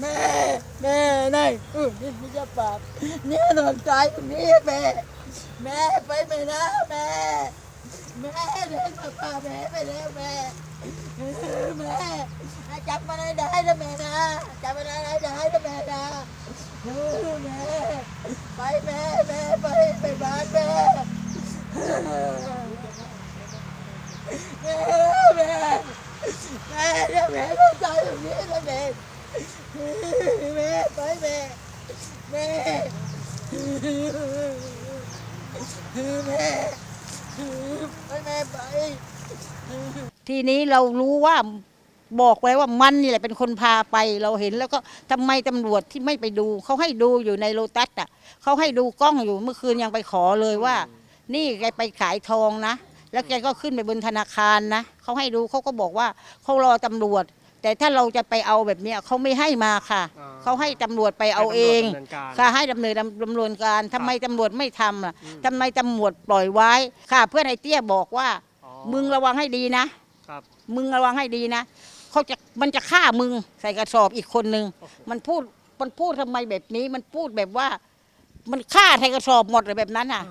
แม่แม่นายอือนี่ไม่ใช่ปากเนี่ยนอนตายตรงนี้แม่แม่ไปไม่นะแม่แม่เดินมาพาแม่ไปแล้วแม่แม่จับมาได้ได้นะแม่นะจับมาได้ได้นะแม่นะแม่ไปแม่แม่ไปไปบ้านแม่แม่แม่แม่นี่ยแม่ต้องตายตรงนี้นะแม่ แม่ไปแม่แม่แม่ไปแม่ไปทีนี้เรารู้ว่าบอกแล้วว่ามันนี่แหละเป็นคนพาไปเราเห็นแล้วก็ทำไมตำรวจที่ไม่ไปดูเขาให้ดูอยู่ในโลตัสอะเขาให้ดูกล้องอยู่เมื่อคืนยังไปขอเลยว่า นี่แกไปขายทองนะ แล้วแกก็ขึ้นไปบนธนาคารนะเขาให้ดูเขาก็บอกว่าเขารอตำรวจ แต่ถ้าเราจะไปเอาแบบเนี้ยเขาไม่ให้มาค่ะ อ่าเขาให้ตำรวจไปเอาเองให้ตำรวจดำเนินการค่ะให้ดำเนินดำเนินการทำไมตำรวจไม่ทำล่ะทำไมตำรวจปล่อยไว้ ค่ะ เพื่อนไอ้เตี้ยบอกว่า อ๋อมึงระวังให้ดีนะ ครับ มึงระวังให้ดีนะ เขาจะมันจะฆ่ามึงใส่กระสอบอีกคนนึงมันพูดมันพูดทำไมแบบนี้ มันพูดแบบว่า มันฆ่าใส่กระสอบหมดเลยแบบนั้นอะ